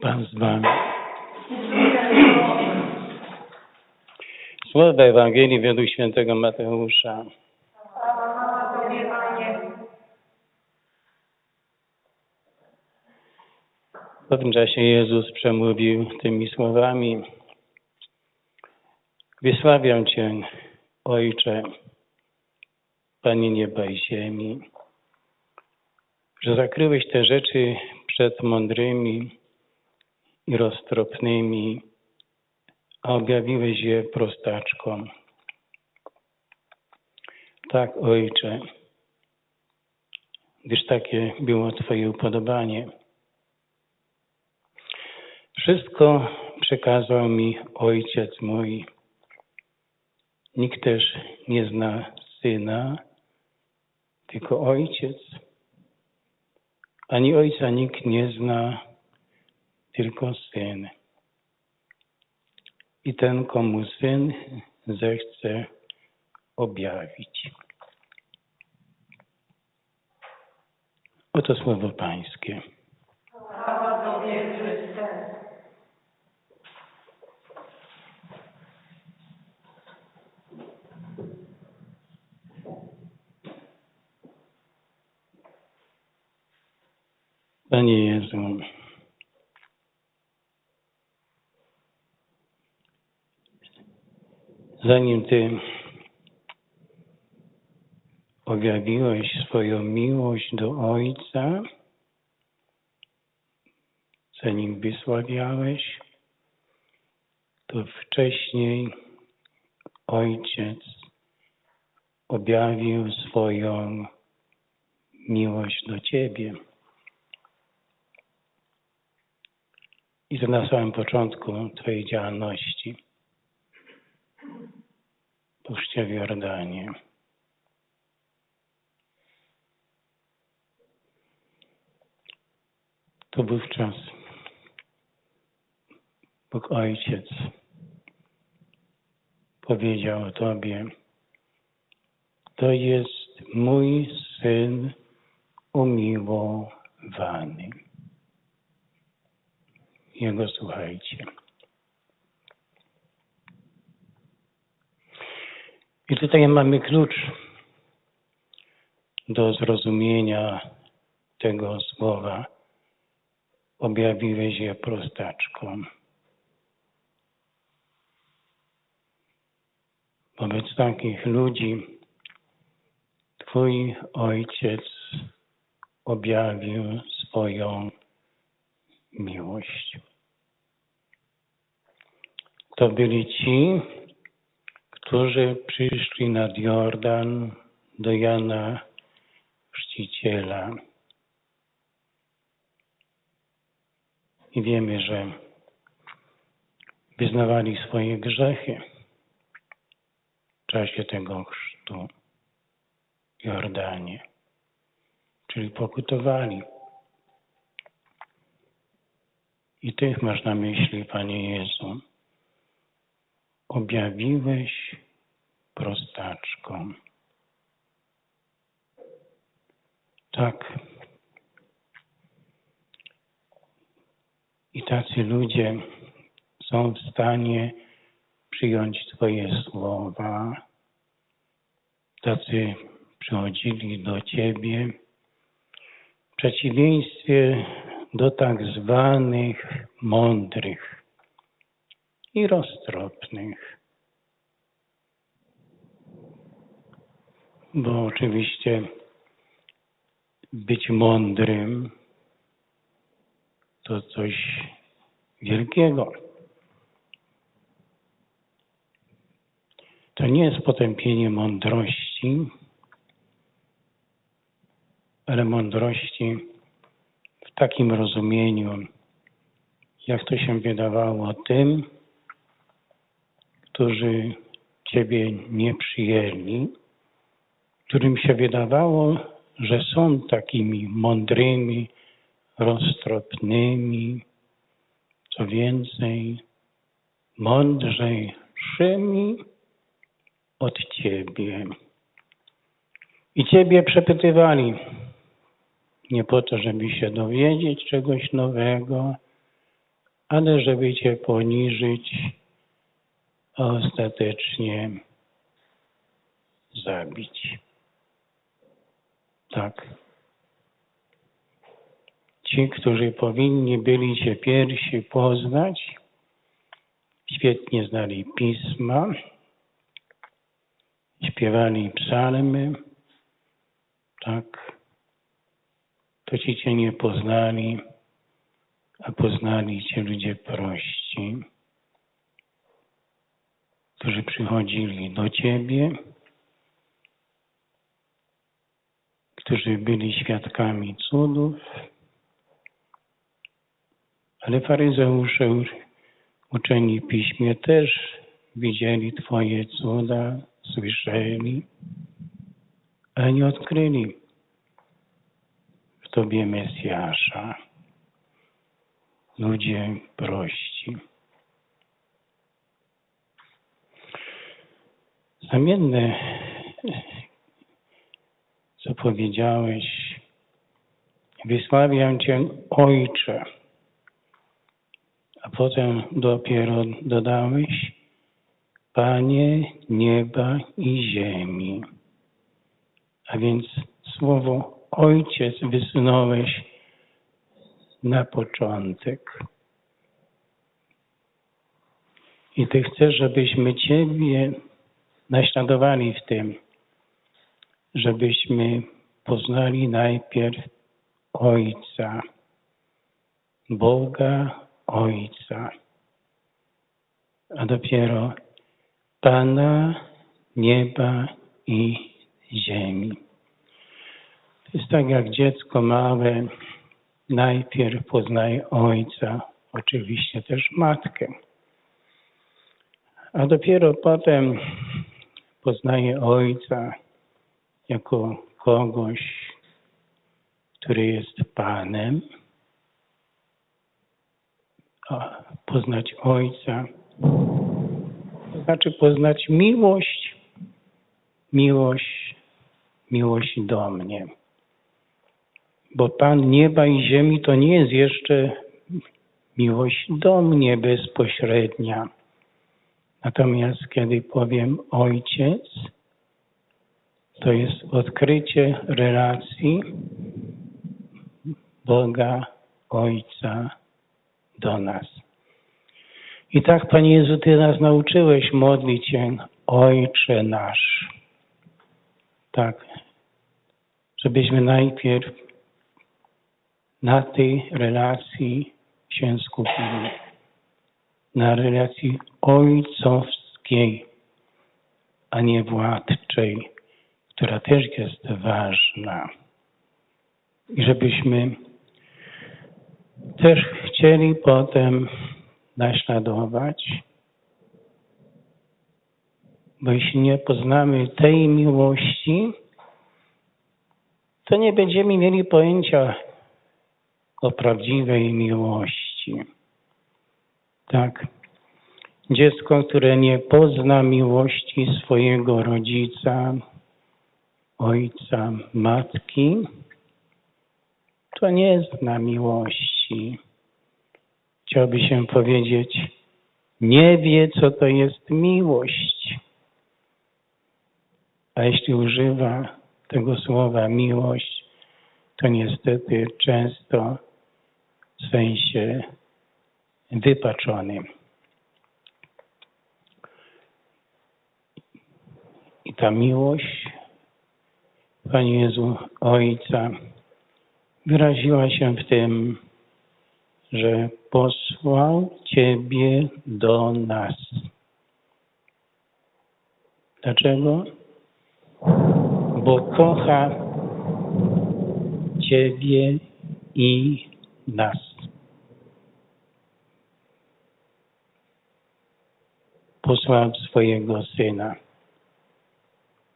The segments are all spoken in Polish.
Pan z Wami. Słowa Ewangelii według świętego Mateusza. W pewnym czasie Jezus przemówił tymi słowami. Wysławiam Cię, Ojcze, Panie nieba i ziemi, że zakryłeś te rzeczy przed mądrymi i roztropnymi, a objawiłeś je prostaczkom. Tak, Ojcze, gdyż takie było Twoje upodobanie. Wszystko przekazał mi Ojciec mój. Nikt też nie zna Syna, tylko Ojciec. Ani Ojca nikt nie zna, tylko Syn. I ten, komu Syn zechce objawić. Oto słowo Pańskie. Panie Jezu, zanim Ty objawiłeś swoją miłość do Ojca, zanim wysławiałeś, to wcześniej Ojciec objawił swoją miłość do Ciebie. I to na samym początku Twojej działalności. Puszczę w Jordanie. To wówczas Bóg Ojciec powiedział o Tobie, to jest mój Syn umiłowany. Jego słuchajcie. I tutaj mamy klucz do zrozumienia tego słowa. Objawiłeś je prostaczkom. Wobec takich ludzi Twój Ojciec objawił swoją miłość. To byli ci, którzy przyszli nad Jordan do Jana Chrzciciela. I wiemy, że wyznawali swoje grzechy w czasie tego chrztu w Jordanie, czyli pokutowali. I tych masz na myśli, Panie Jezu. Objawiłeś prostaczkom. Tak. I tacy ludzie są w stanie przyjąć Twoje słowa. Tacy przychodzili do Ciebie. W przeciwieństwie do tak zwanych mądrych i roztropnych. Bo oczywiście być mądrym to coś wielkiego. To nie jest potępienie mądrości, ale mądrości w takim rozumieniu, jak to się wydawało tym, którzy Ciebie nie przyjęli, którym się wydawało, że są takimi mądrymi, roztropnymi, co więcej, mądrzejszymi od Ciebie. I Ciebie przepytywali nie po to, żeby się dowiedzieć czegoś nowego, ale żeby Cię poniżyć, ostatecznie zabić. Tak. Ci, którzy powinni byli Cię pierwsi poznać, świetnie znali pisma, śpiewali psalmy, tak, to ci Cię nie poznali, a poznali Cię ludzie prości, którzy przychodzili do Ciebie, którzy byli świadkami cudów, ale faryzeusze uczeni piśmie też widzieli Twoje cuda, słyszeli, ale nie odkryli w Tobie Mesjasza. Ludzie prości. Znamienne, co powiedziałeś, wysławiam Cię Ojcze, a potem dopiero dodałeś, Panie nieba i ziemi. A więc słowo Ojciec wysunąłeś na początek. I Ty chcesz, żebyśmy Ciebie naśladowali w tym, żebyśmy poznali najpierw Ojca, Boga Ojca, a dopiero Pana nieba i ziemi. To jest tak jak dziecko małe najpierw poznaje ojca, oczywiście też matkę, a dopiero potem poznaje ojca jako kogoś, który jest Panem. A poznać ojca to znaczy poznać miłość, miłość, miłość do mnie. Bo Pan nieba i ziemi to nie jest jeszcze miłość do mnie bezpośrednia. Natomiast kiedy powiem Ojciec, to jest odkrycie relacji Boga Ojca do nas. I tak, Panie Jezu, Ty nas nauczyłeś modlić się Ojcze nasz. Tak, żebyśmy najpierw na tej relacji się skupili. Na relacji ojcowskiej, a nie władczej, która też jest ważna. I żebyśmy też chcieli potem naśladować, bo jeśli nie poznamy tej miłości, to nie będziemy mieli pojęcia o prawdziwej miłości. Tak. Dziecko, które nie pozna miłości swojego rodzica, ojca, matki, to nie zna miłości. Chciałby się powiedzieć, nie wie, co to jest miłość. A jeśli używa tego słowa miłość, to niestety często w sensie wypaczonym. I ta miłość, Panie Jezu, Ojca, wyraziła się w tym, że posłał Ciebie do nas. Dlaczego? Bo kocha Ciebie i nas. Posłał swojego Syna.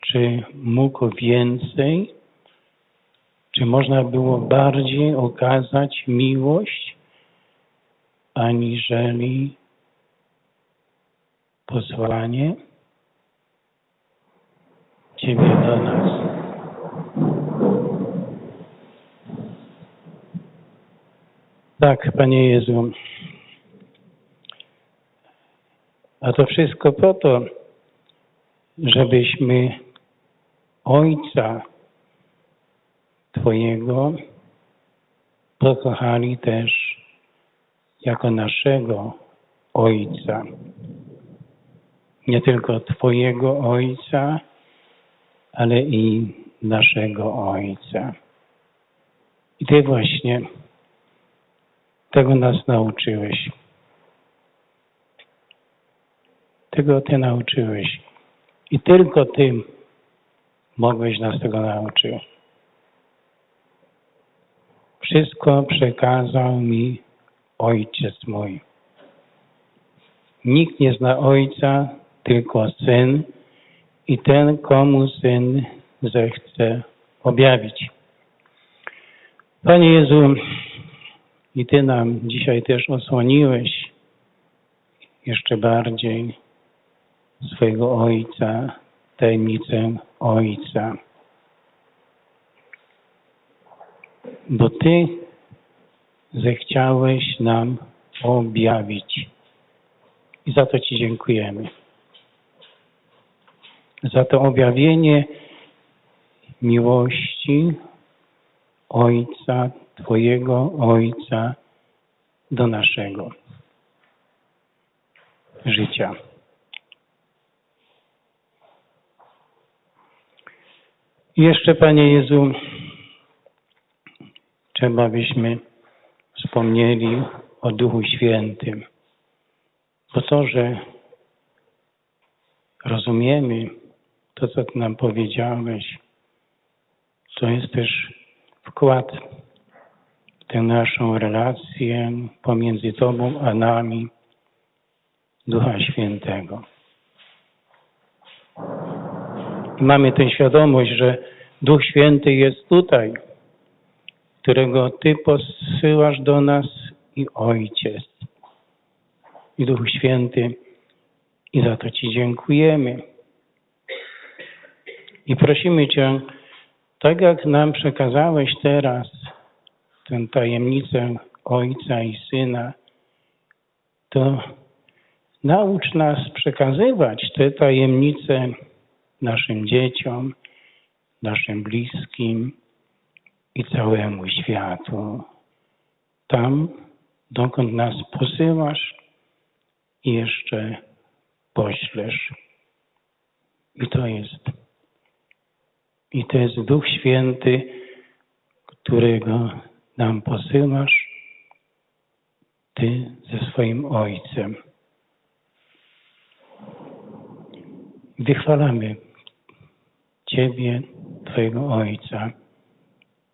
Czy mógł więcej? Czy można było bardziej okazać miłość, aniżeli posłanie Ciebie do nas? Tak, Panie Jezu, A to wszystko po to, żebyśmy Ojca Twojego pokochali też jako naszego Ojca. Nie tylko Twojego Ojca, ale i naszego Ojca. I Ty właśnie tego nas nauczyłeś. Tego Ty nauczyłeś. I tylko Ty mogłeś nas tego nauczyć. Wszystko przekazał mi Ojciec mój. Nikt nie zna Ojca, tylko Syn i ten, komu Syn zechce objawić. Panie Jezu, i Ty nam dzisiaj też osłoniłeś jeszcze bardziej swojego Ojca, tajemnicę Ojca. Bo Ty zechciałeś nam objawić. I za to Ci dziękujemy. Za to objawienie miłości Ojca, Twojego Ojca do naszego życia. I jeszcze, Panie Jezu, trzeba byśmy wspomnieli o Duchu Świętym. Bo to, że rozumiemy to, co Ty nam powiedziałeś, to jest też wkład w tę naszą relację pomiędzy Tobą a nami Ducha Świętego. Mamy tę świadomość, że Duch Święty jest tutaj, którego Ty posyłasz do nas i Ojciec. I Duch Święty, i za to Ci dziękujemy. I prosimy Cię, tak jak nam przekazałeś teraz tę tajemnicę Ojca i Syna, to naucz nas przekazywać te tajemnice naszym dzieciom, naszym bliskim i całemu światu. Tam, dokąd nas posyłasz jeszcze poślesz. I to jest. I to jest Duch Święty, którego nam posyłasz, Ty ze swoim Ojcem. Wychwalamy Ciebie, Twojego Ojca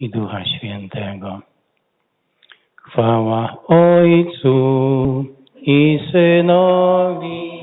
i Ducha Świętego. Chwała Ojcu i Synowi